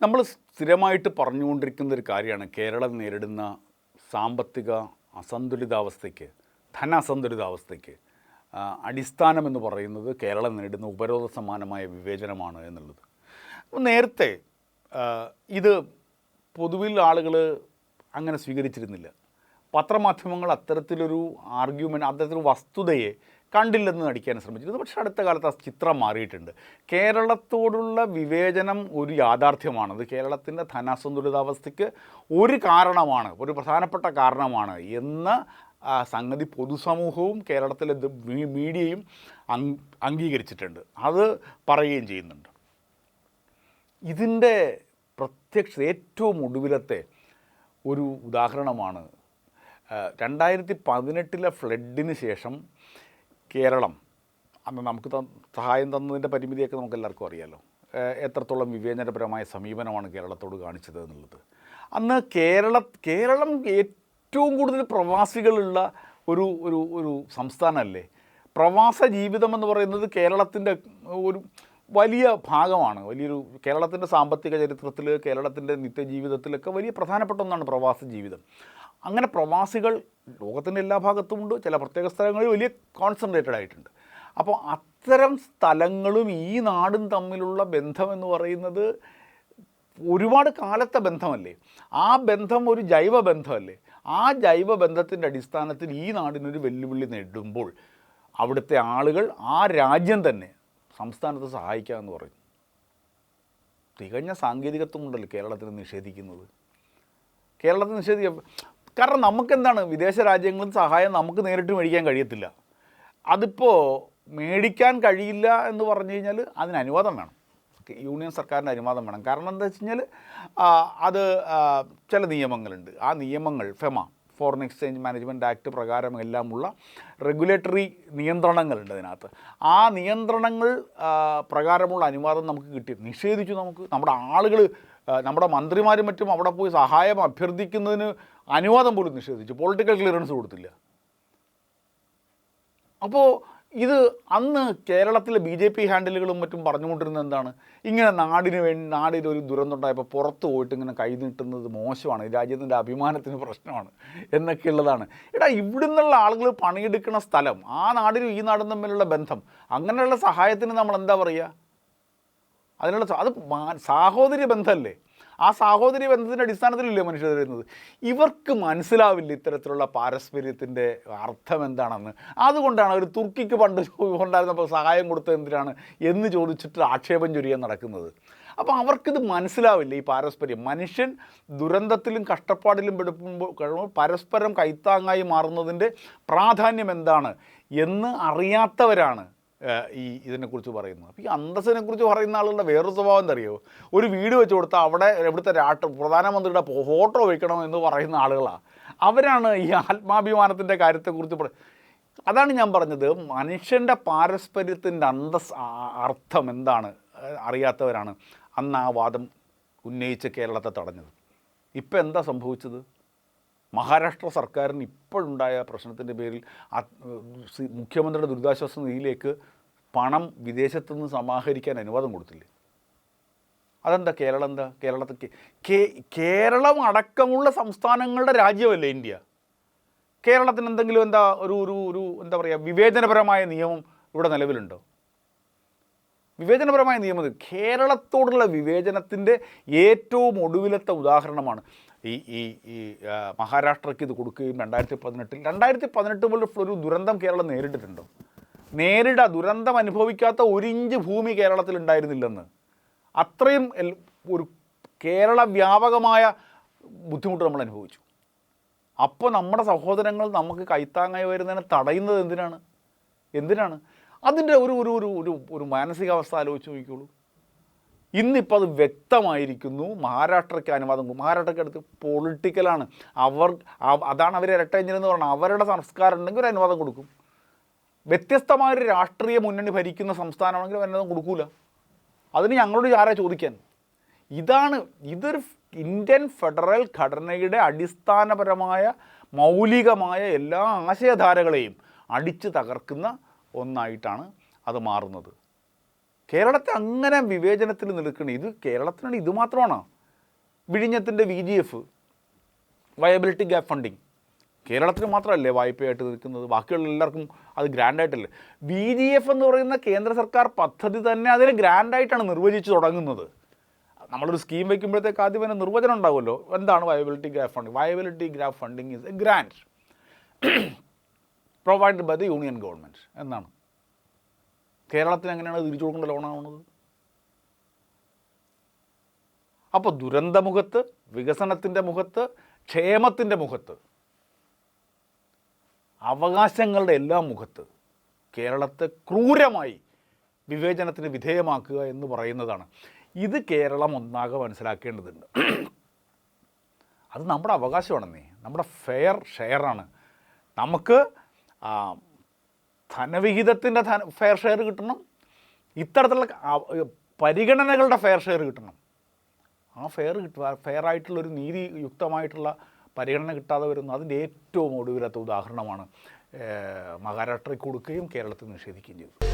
നമ്മൾ സ്ഥിരമായിട്ട് പറഞ്ഞുകൊണ്ടിരിക്കുന്ന ഒരു കാര്യമാണ് കേരളം നേരിടുന്ന സാമ്പത്തിക അസന്തുലിതാവസ്ഥയ്ക്ക് ധന അസന്തുലിതാവസ്ഥയ്ക്ക് അടിസ്ഥാനമെന്ന് പറയുന്നത് കേരളം നേരിടുന്ന ഉപരോധ സമാനമായ വിവേചനമാണ് എന്നുള്ളത്. നേരത്തെ ഇത് പൊതുവിൽ ആളുകൾ അങ്ങനെ സ്വീകരിച്ചിരുന്നില്ല. പത്രമാധ്യമങ്ങൾ അത്തരത്തിലൊരു ആർഗ്യുമെന്റ് അത്തരത്തിലൊരു വസ്തുതയെ കണ്ടില്ലെന്ന് നടിക്കാൻ ശ്രമിച്ചിരുന്നു. പക്ഷേ അടുത്ത കാലത്ത് ആ ചിത്രം മാറിയിട്ടുണ്ട്. കേരളത്തോടുള്ള വിവേചനം ഒരു യാഥാർത്ഥ്യമാണ്. അത് കേരളത്തിന്റെ ധനാസന്തുലിതാവസ്ഥയ്ക്ക് ഒരു കാരണമാണ് ഒരു പ്രധാനപ്പെട്ട കാരണമാണ് എന്ന സംഗതി പൊതുസമൂഹവും കേരളത്തിലെ മീഡിയയും അംഗീകരിച്ചിട്ടുണ്ട്. അത് പറയുകയും ചെയ്യുന്നുണ്ട്. ഇതിന്റെ പ്രത്യക്ഷ ഏറ്റവും ഒടുവിലത്തെ ഒരു ഉദാഹരണമാണ് രണ്ടായിരത്തി പതിനെട്ടിലെ ഫ്ലഡിന് ശേഷം കേരളം. അന്ന് നമുക്ക് സഹായം തന്നതിന്റെ പരിമിതിയൊക്കെ നമുക്ക് എല്ലാവർക്കും അറിയാമല്ലോ എത്രത്തോളം വിവേചനപരമായ സമീപനമാണ് കേരളത്തോട് കാണിച്ചത് എന്നുള്ളത്. അന്ന് കേരള കേരളം ഏറ്റവും കൂടുതൽ പ്രവാസികളുള്ള ഒരു ഒരു ഒരു സംസ്ഥാനമല്ലേ? പ്രവാസ ജീവിതം എന്ന് പറയുന്നത് കേരളത്തിന്റെ ഒരു വലിയ ഭാഗമാണ്. വലിയൊരു കേരളത്തിന്റെ സാമ്പത്തിക ചരിത്രത്തിൽ കേരളത്തിന്റെ നിത്യജീവിതത്തിലൊക്കെ വലിയ പ്രധാനപ്പെട്ട ഒന്നാണ് പ്രവാസ ജീവിതം. അങ്ങനെ പ്രവാസികൾ ലോകത്തിന്റെ എല്ലാ ഭാഗത്തുമുണ്ട് ചില പ്രത്യേക സ്ഥലങ്ങളിൽ വലിയ കോൺസെൻട്രേറ്റഡ് ആയിട്ടുണ്ട്. അപ്പോൾ അത്തരം സ്ഥലങ്ങളും ഈ നാടും തമ്മിലുള്ള ബന്ധം എന്ന് പറയുന്നത് ഒരുപാട് കാലത്തെ ബന്ധമല്ലേ? ആ ബന്ധം ഒരു ജൈവ ബന്ധമല്ലേ? ആ ജൈവ ബന്ധത്തിന്റെ അടിസ്ഥാനത്തിൽ ഈ നാടിനൊരു വെല്ലുവിളി നേടുമ്പോൾ അവിടുത്തെ ആളുകൾ ആ രാജ്യം തന്നെ സംസ്ഥാനത്ത് സഹായിക്കാമെന്ന് പറഞ്ഞു തികഞ്ഞ സാങ്കേതികത്വം ഉണ്ടല്ലോ കേരളത്തിന് നിഷേധിക്കുന്നത്? കേരളത്തിൽ നിഷേധിക്കുക. കാരണം നമുക്കെന്താണ് വിദേശ രാജ്യങ്ങളിൽ സഹായം നമുക്ക് നേരിട്ട് മേടിക്കാൻ കഴിയത്തില്ല. അതിപ്പോൾ മേടിക്കാൻ കഴിയില്ല എന്ന് പറഞ്ഞു കഴിഞ്ഞാൽ അതിന് അനുവാദം വേണം. യൂണിയൻ സർക്കാരിന്റെ അനുവാദം വേണം. കാരണം എന്താ വെച്ച് കഴിഞ്ഞാൽ അത് ചില നിയമങ്ങളുണ്ട്. ആ നിയമങ്ങൾ FEMA foreign exchange management act പ്രകാരം എല്ലാമുള്ള റെഗുലേറ്ററി നിയന്ത്രണങ്ങളുണ്ട് അതിനകത്ത്. ആ നിയന്ത്രണങ്ങൾ പ്രകാരമുള്ള അനുവാദം നമുക്ക് കിട്ടി. നിഷേധിച്ചു നമുക്ക്. നമ്മുടെ ആളുകൾ നമ്മുടെ മന്ത്രിമാരും മറ്റും അവിടെ പോയി സഹായം അഭ്യർത്ഥിക്കുന്നതിന് അനുവാദം പോലും നിഷേധിച്ചു. പൊളിറ്റിക്കൽ ക്ലിയറൻസ് കൊടുത്തില്ല. അപ്പോൾ ഇത് അന്ന് കേരളത്തിലെ ബി ജെ പി ഹാൻഡിലുകളും മറ്റും പറഞ്ഞുകൊണ്ടിരുന്നത് എന്താണ്? ഇങ്ങനെ നാടിന് വേണ്ടി നാടിന് ഒരു ദുരന്തം ഉണ്ടായപ്പോൾ പുറത്ത് പോയിട്ട് ഇങ്ങനെ കൈ നീട്ടുന്നത് മോശമാണ്. രാജ്യത്തിന്റെ അഭിമാനത്തിന് പ്രശ്നമാണ് എന്നൊക്കെ ഉള്ളതാണ് എടാ ഇവിടുന്നുള്ള ആളുകൾ പണിയെടുക്കുന്ന സ്ഥലം ആ നാടിനും ഈ നാടും തമ്മിലുള്ള ബന്ധം അങ്ങനെയുള്ള സഹായത്തിന് നമ്മൾ എന്താ പറയുക അതിനുള്ള അത് സാഹോദര്യ ബന്ധമല്ലേ? ആ സാഹോദര്യ ബന്ധത്തിന്റെ അടിസ്ഥാനത്തിലല്ലേ മനുഷ്യർ വരുന്നത്? ഇവർക്ക് മനസ്സിലാവില്ല ഇത്തരത്തിലുള്ള പാരസ്പര്യത്തിന്റെ അർത്ഥം എന്താണെന്ന്. അതുകൊണ്ടാണ് അവർ തുർക്കിക്ക് പണ്ട് ഉണ്ടായിരുന്നപ്പോൾ സഹായം കൊടുത്തത് എന്തിനാണ് എന്ന് ചോദിച്ചിട്ട് ആക്ഷേപം ചൊരിയാൻ നടക്കുന്നത്. അപ്പോൾ അവർക്കിത് മനസ്സിലാവില്ല ഈ പാരസ്പര്യം. മനുഷ്യൻ ദുരന്തത്തിലും കഷ്ടപ്പാടിലും പെടുമ്പോൾ കഴിയുമ്പോൾ പരസ്പരം കൈത്താങ്ങായി മാറുന്നതിന്റെ പ്രാധാന്യം എന്താണ് എന്ന് അറിയാത്തവരാണ്. ഈ ഇതിനെക്കുറിച്ച് പറയുന്നത് അപ്പോൾ ഈ അന്തസ്സിനെ കുറിച്ച് പറയുന്ന ആളുകളുടെ വേറൊരു സ്വഭാവം എന്തറിയോ? ഒരു വീട് വെച്ച് കൊടുത്താൽ അവിടെ ഇവിടുത്തെ രാഷ്ട്ര പ്രധാനമന്ത്രിയുടെ ഫോട്ടോ വയ്ക്കണം എന്ന് പറയുന്ന ആളുകളാണ് അവരാണ് ഈ ആത്മാഭിമാനത്തിന്റെ കാര്യത്തെക്കുറിച്ച് പറ അതാണ് ഞാൻ പറഞ്ഞത്. മനുഷ്യന്റെ പാരസ്പര്യത്തിന്റെ അന്തസ് അർത്ഥം എന്താണ്? അറിയാത്തവരാണ് അന്ന് ആ വാദം ഉന്നയിച്ച് കേരളത്തെ തടഞ്ഞത്. ഇപ്പം എന്താ സംഭവിച്ചത്? മഹാരാഷ്ട്ര സർക്കാരിന് ഇപ്പോഴുണ്ടായ പ്രശ്നത്തിന്റെ പേരിൽ മുഖ്യമന്ത്രിയുടെ ദുരിതാശ്വാസ നിധിയിലേക്ക് പണം വിദേശത്തു നിന്ന് സമാഹരിക്കാൻ അനുവാദം കൊടുത്തില്ലേ? അതെന്താ കേരളം എന്താ? കേരളത്തിൽ കേരളം അടക്കമുള്ള സംസ്ഥാനങ്ങളുടെ രാജ്യമല്ലേ ഇന്ത്യ? കേരളത്തിന് എന്തെങ്കിലും എന്താ ഒരു ഒരു ഒരു എന്താ പറയുക വിവേചനപരമായ നിയമം ഇവിടെ നിലവിലുണ്ടോ? വിവേചനപരമായ നിയമം കേരളത്തോടുള്ള വിവേചനത്തിന്റെ ഏറ്റവും ഒടുവിലത്തെ ഉദാഹരണമാണ് ഈ ഈ ഈ മഹാരാഷ്ട്രയ്ക്ക് ഇത് കൊടുക്കുകയും രണ്ടായിരത്തി പതിനെട്ടിൽ രണ്ടായിരത്തി പതിനെട്ട് പോലെ ഒരു ദുരന്തം കേരളം നേരിട്ടിട്ടുണ്ടോ. നേരിട ദുരന്തം അനുഭവിക്കാത്ത ഒരിഞ്ച് ഭൂമി കേരളത്തിൽ ഉണ്ടായിരുന്നില്ലെന്ന്. അത്രയും ഒരു കേരള വ്യാപകമായ ബുദ്ധിമുട്ട് നമ്മൾ അനുഭവിച്ചു. അപ്പോൾ നമ്മുടെ സഹോദരങ്ങൾ നമുക്ക് കൈത്താങ്ങായി വരുന്നതിനെ തടയുന്നത് എന്തിനാണ്? എന്തിനാണ്? അതിന്റെ ഒരു ഒരു ഒരു ഒരു ഒരു മാനസികാവസ്ഥ ആലോചിച്ച് നോക്കിക്കോളൂ. ഇന്നിപ്പോൾ അത് വ്യക്തമായിരിക്കുന്നു. മഹാരാഷ്ട്രയ്ക്ക് അനുവാദം മഹാരാഷ്ട്രയ്ക്ക് അടുത്ത് പൊളിറ്റിക്കലാണ് അവർ അതാണ് അവർ ഇരട്ട എഞ്ചിൻ അവരുടെ സംസ്കാരം ഉണ്ടെങ്കിൽ ഒരു അനുവാദം കൊടുക്കും. വ്യത്യസ്തമായൊരു രാഷ്ട്രീയ മുന്നണി ഭരിക്കുന്ന സംസ്ഥാനമാണെങ്കിൽ അനുവാദം കൊടുക്കൂല. അതിന് ഞങ്ങളോട് ആരാ ചോദിക്കാൻ? ഇതാണ് ഇതൊരു ഇന്ത്യൻ ഫെഡറൽ ഘടനയുടെ അടിസ്ഥാനപരമായ മൗലികമായ എല്ലാ ആശയധാരകളെയും അടിച്ചു തകർക്കുന്ന ഒന്നായിട്ടാണ് അത് മാറുന്നത്. കേരളത്തെ അങ്ങനെ വിവേചനത്തിൽ നിൽക്കണം ഇത് കേരളത്തിനാണ് ഇത് മാത്രമാണ്? വിഴിഞ്ഞത്തിന്റെ V G F viability gap funding കേരളത്തിന് മാത്രമല്ലേ വായ്പയായിട്ട് നിൽക്കുന്നത്? ബാക്കിയുള്ള എല്ലാവർക്കും അത് ഗ്രാൻഡായിട്ടല്ലേ വി ജി എഫ് എന്ന് പറയുന്ന കേന്ദ്ര സർക്കാർ പദ്ധതി തന്നെ അതിന് ഗ്രാൻഡായിട്ടാണ് നിർവചിച്ച് തുടങ്ങുന്നത്. നമ്മളൊരു സ്കീം വയ്ക്കുമ്പോഴത്തേക്ക് ആദ്യം തന്നെ നിർവചനം ഉണ്ടാവുമല്ലോ. എന്താണ് viability graph funding viability graph funding is a grand provide by the union government എന്നാണ് കേരളത്തിന് എങ്ങനെയാണ് തിരിച്ചു കൊടുക്കേണ്ട ലോണാവുന്നത്? അപ്പോൾ ദുരന്തമുഖത്ത് വികസനത്തിന്റെ മുഖത്ത് ക്ഷേമത്തിന്റെ മുഖത്ത് അവകാശങ്ങളുടെ എല്ലാ മുഖത്ത് കേരളത്തെ ക്രൂരമായി വിവേചനത്തിന് വിധേയമാക്കുക എന്ന് പറയുന്നതാണ്. ഇത് കേരളം ഒന്നാകെ മനസ്സിലാക്കേണ്ടതുണ്ട്. അത് നമ്മുടെ അവകാശമാണെന്നേ. നമ്മുടെ ഫെയർ ഷെയറാണ് നമുക്ക് ധനവിഹിതത്തിന്റെ ധന ഫെയർ ഷെയർ കിട്ടണം. ഇത്തരത്തിലുള്ള പരിഗണനകളുടെ ഫെയർ ഷെയർ കിട്ടണം. ആ ഫെയർ കിട്ടുക ഫെയർ ആയിട്ടുള്ളൊരു നീതിയുക്തമായിട്ടുള്ള പരിഗണന കിട്ടാതെ വരുന്നു. അതിന്റെ ഏറ്റവും ഒടുവിലത്തെ ഉദാഹരണമാണ് മഹാരാഷ്ട്രയ്ക്ക് കൊടുക്കുകയും കേരളത്തിൽ നിഷേധിക്കുകയും ചെയ്തത്.